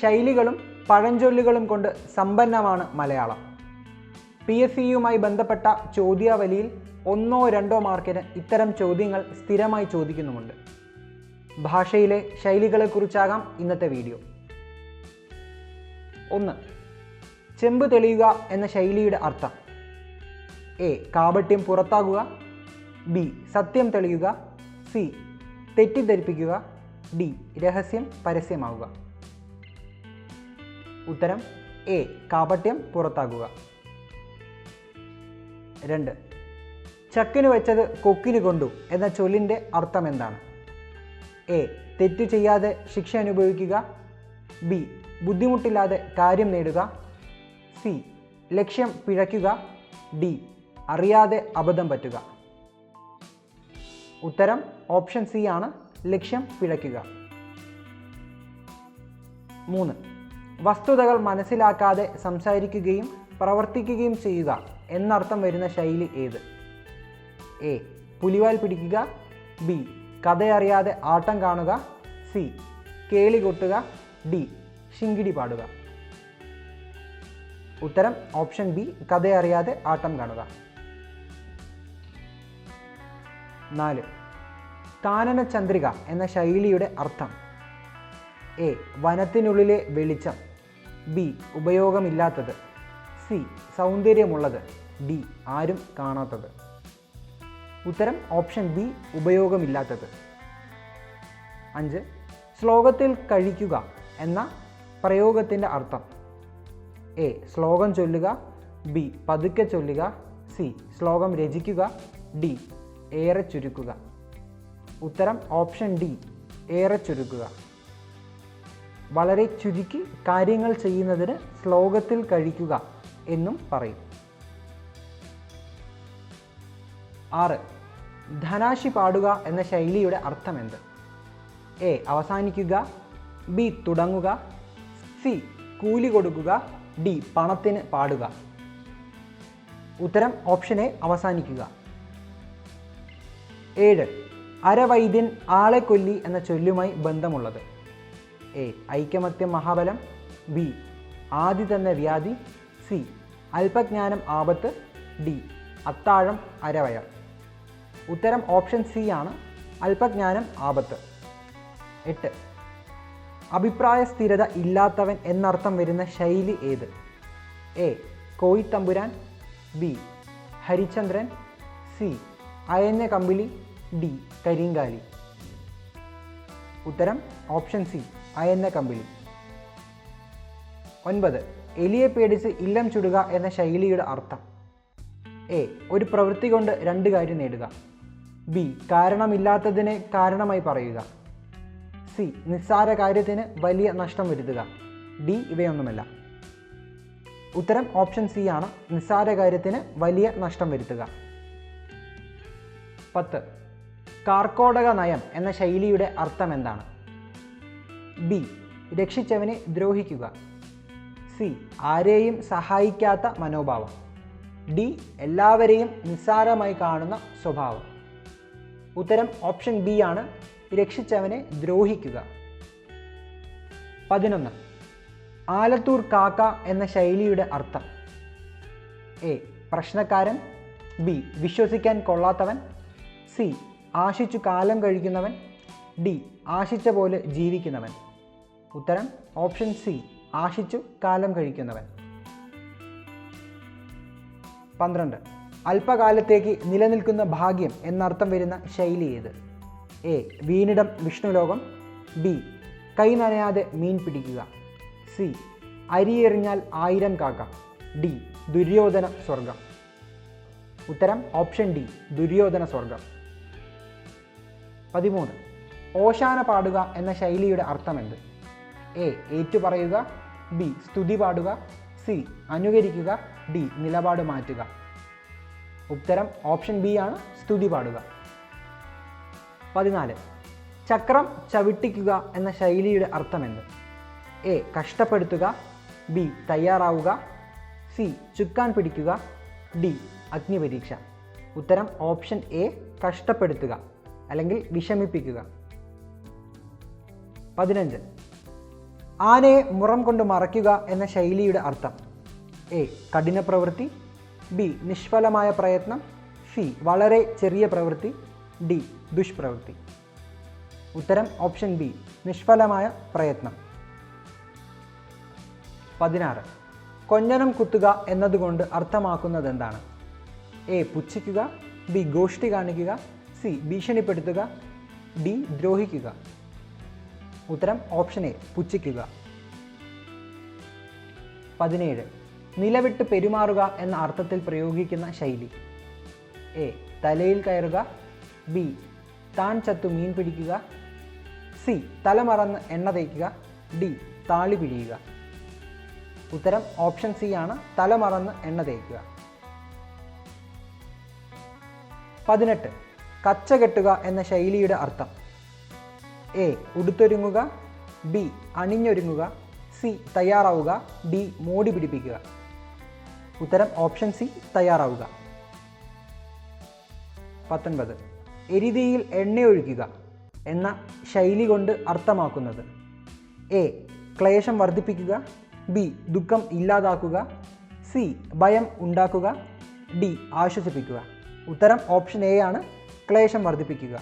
ശൈലികളും പഴഞ്ചൊല്ലുകളും കൊണ്ട് സമ്പന്നമാണ് മലയാളം. പി എസ് സിയുമായി ബന്ധപ്പെട്ട ചോദ്യാവലിയിൽ ഒന്നോ രണ്ടോ മാർക്കിന് ഇത്തരം ചോദ്യങ്ങൾ സ്ഥിരമായി ചോദിക്കുന്നുമുണ്ട്. ഭാഷയിലെ ശൈലികളെക്കുറിച്ചാകാം ഇന്നത്തെ വീഡിയോ. ഒന്ന് ചെമ്പ് തെളിയുക എന്ന ശൈലിയുടെ അർത്ഥം. എ കാപട്യം പുറത്താകുക. ബി സത്യം തെളിയുക. സി തെറ്റിദ്ധരിപ്പിക്കുക. ഡി രഹസ്യം പരസ്യമാവുക. ഉത്തരം എ കാപട്യം പുറത്താകുക രണ്ട് ചക്കിന് വെച്ചത് കൊക്കിന് കൊണ്ടു എന്ന ചൊല്ലിന്റെ അർത്ഥം എന്താണ്? എ തെറ്റു ചെയ്യാതെ ശിക്ഷ അനുഭവിക്കുക. ബി ബുദ്ധിമുട്ടില്ലാതെ കാര്യം നേടുക. സി ലക്ഷ്യം പിഴയ്ക്കുക. ഡി അറിയാതെ അബദ്ധം പറ്റുക. ഉത്തരം ഓപ്ഷൻ സി ആണ് ലക്ഷ്യം പിഴയ്ക്കുക. മൂന്ന് വസ്തുതകൾ മനസ്സിലാക്കാതെ സംസാരിക്കുകയും പ്രവർത്തിക്കുകയും ചെയ്യുക എന്നർത്ഥം വരുന്ന ശൈലി ഏത്? എ. പുലിവാൽ പിടിക്കുക. ബി. കഥയറിയാതെ ആട്ടം കാണുക. സി. കേളി കൊട്ടുക. ഡി. ശിങ്കിടി പാടുക. ഉത്തരം ഓപ്ഷൻ ബി. കഥയറിയാതെ ആട്ടം കാണുക. നാല്. കാനന ചന്ദ്രിക എന്ന ശൈലിയുടെ അർത്ഥം എ വനത്തിനുള്ളിലെ വെളിച്ചം. ബി ഉപയോഗമില്ലാത്തത്. സി സൗന്ദര്യമുള്ളത്. ഡി ആരും കാണാത്തത്. ഉത്തരം ഓപ്ഷൻ ബി ഉപയോഗമില്ലാത്തത്. അഞ്ച് ശ്ലോകത്തിൽ കഴിക്കുക എന്ന പ്രയോഗത്തിന്റെ അർത്ഥം. എ ശ്ലോകം ചൊല്ലുക. ബി പതുക്കെ ചൊല്ലുക. സി ശ്ലോകം രചിക്കുക. ഡി ഏറെ ചുരുക്കുക. ഉത്തരം ഓപ്ഷൻ ഡി ഏറെ ചുരുക്കുക. വളരെ ചുരുക്കി കാര്യങ്ങൾ ചെയ്യുന്നതിന് ശ്ലോകത്തിൽ കഴിക്കുക എന്നും പറയും. ആറ്. ധനാശി പാടുക എന്ന ശൈലിയുടെ അർത്ഥം എന്ത് എ. അവസാനിക്കുക. ബി. തുടങ്ങുക. സി. കൂലി കൊടുക്കുക. ഡി. പണത്തിന് പാടുക. ഉത്തരം ഓപ്ഷൻ എ അവസാനിക്കുക. ഏഴ്. അരവൈദ്യൻ ആളെ കൊല്ലി എന്ന ചൊല്ലുമായി ബന്ധമുള്ളത്. എ ഐക്യമത്യം മഹാബലം ബി ആദി തന്ന വ്യാധി സി അല്പജ്ഞാനം ആപത്ത് ഡി അത്താഴം അരവയർ. ഉത്തരം ഓപ്ഷൻ സി ആണ് അല്പജ്ഞാനം ആപത്ത്. എട്ട്. അഭിപ്രായ സ്ഥിരത ഇല്ലാത്തവൻ എന്നർത്ഥം വരുന്ന ശൈലി ഏത്? A Koyithampuran B Harichandran C അയഞ്ഞ കമ്പിളി ഡി കരിങ്കാലി. ഉത്തരം ഓപ്ഷൻ സി. അയഞ്ഞ കമ്പിളി ഒൻപത് എലിയെ പേടിച്ച് ഇല്ലം ചുടുക എന്ന ശൈലിയുടെ അർത്ഥം. എ ഒരു പ്രവൃത്തി കൊണ്ട് രണ്ട് കാര്യം നേടുക. ബി കാരണമില്ലാത്തതിനെ കാരണമായി പറയുക. സി നിസ്സാര കാര്യത്തിന് വലിയ നഷ്ടം വരുത്തുക. ഡി ഇവയൊന്നുമല്ല. ഉത്തരം ഓപ്ഷൻ സി ആണ്. നിസ്സാര കാര്യത്തിന് വലിയ നഷ്ടം വരുത്തുക. പത്ത് കാർക്കോടക നയം എന്ന ശൈലിയുടെ അർത്ഥം എന്താണ്? ബി രക്ഷിച്ചവനെ ദ്രോഹിക്കുക. സി ആരെയും സഹായിക്കാത്ത മനോഭാവം. ഡി എല്ലാവരെയും നിസ്സാരമായി കാണുന്ന സ്വഭാവം. ഉത്തരം ഓപ്ഷൻ ബി ആണ് രക്ഷിച്ചവനെ ദ്രോഹിക്കുക. പതിനൊന്ന് ആലത്തൂർ കാക്ക എന്ന ശൈലിയുടെ അർത്ഥം. എ പ്രശ്നക്കാരൻ. ബി വിശ്വസിക്കാൻ കൊള്ളാത്തവൻ. സി ആശിച്ചു കാലം കഴിക്കുന്നവൻ. ഡി ആശിച്ച പോലെ ജീവിക്കുന്നവൻ. ഉത്തരം ഓപ്ഷൻ സി ആശിച്ചു കാലം കഴിക്കുന്നവൻ. പന്ത്രണ്ട് അല്പകാലത്തേക്ക് നിലനിൽക്കുന്ന ഭാഗ്യം എന്നർത്ഥം വരുന്ന ശൈലി ഏത്? എ വീണിടം വിഷ്ണുലോകം. ബി കൈ നനയാതെ മീൻ പിടിക്കുക. സി അരിയെറിഞ്ഞാൽ ആയിരം കാക്ക. ഡി ദുര്യോധന സ്വർഗം ഉത്തരം ഓപ്ഷൻ ഡി ദുര്യോധന സ്വർഗം പതിമൂന്ന് ഓശാന പാടുക എന്ന ശൈലിയുടെ അർത്ഥമെന്ത്? എ ഏറ്റുപറയുക ബി സ്തുതി പാടുക സി അനുകരിക്കുക ഡി നിലപാട് മാറ്റുക. ഉത്തരം ഓപ്ഷൻ ബി ആണ് സ്തുതി പാടുക പതിനാല് ചക്രം ചവിട്ടിക്കുക എന്ന ശൈലിയുടെ അർത്ഥമെന്ത്? എ കഷ്ടപ്പെടുത്തുക ബി തയ്യാറാവുക സി ചുക്കാൻ പിടിക്കുക ഡി അഗ്നിപരീക്ഷ. ഉത്തരം ഓപ്ഷൻ എ കഷ്ടപ്പെടുത്തുക അല്ലെങ്കിൽ വിഷമിപ്പിക്കുക. പതിനഞ്ച് ആനയെ മുറം കൊണ്ട് മറയ്ക്കുക എന്ന ശൈലിയുടെ അർത്ഥം. എ. കഠിന പ്രവൃത്തി. ബി. നിഷ്ഫലമായ പ്രയത്നം. സി. വളരെ ചെറിയ പ്രവൃത്തി. ഡി. ദുഷ്പ്രവൃത്തി. ഉത്തരം ഓപ്ഷൻ ബി. നിഷ്ഫലമായ പ്രയത്നം. പതിനാറ്. കൊഞ്ഞനം കുത്തുക എന്നതുകൊണ്ട് അർത്ഥമാക്കുന്നത് എന്താണ് എ. പുച്ഛിക്കുക. ബി. ഗോഷ്ടി കാണിക്കുക. സി. ഭീഷണിപ്പെടുത്തുക. ഡി. ദ്രോഹിക്കുക. ഉത്തരം ഓപ്ഷൻ എ പുച്ഛിക്കുക. പതിനേഴ് നിലവിട്ട് പെരുമാറുക എന്ന അർത്ഥത്തിൽ പ്രയോഗിക്കുന്ന ശൈലി. എ തലയിൽ കയറുക. ബി താൻ ചത്തു മീൻ പിടിക്കുക. സി തലമറന്ന് എണ്ണ തേക്കുക. ഡി താളി പിഴിയുക. ഉത്തരം ഓപ്ഷൻ സി ആണ് തലമറന്ന് എണ്ണ തേക്കുക. പതിനെട്ട് കച്ച കെട്ടുക എന്ന ശൈലിയുടെ അർത്ഥം. എ ഉടുത്തൊരുങ്ങുക ബി അണിഞ്ഞൊരുങ്ങുക സി തയ്യാറാവുക ഡി മോടി പിടിപ്പിക്കുക. ഉത്തരം ഓപ്ഷൻ സി തയ്യാറാവുക. പത്തൊൻപത്. എരിതിയിൽ എണ്ണയൊഴിക്കുക എന്ന ശൈലി കൊണ്ട് അർത്ഥമാക്കുന്നത്. എ ക്ലേശം വർദ്ധിപ്പിക്കുക ബി ദുഃഖം ഇല്ലാതാക്കുക സി ഭയം ഉണ്ടാക്കുക ഡി ആശ്വസിപ്പിക്കുക. ഉത്തരം ഓപ്ഷൻ എ ആണ് ക്ലേശം വർദ്ധിപ്പിക്കുക.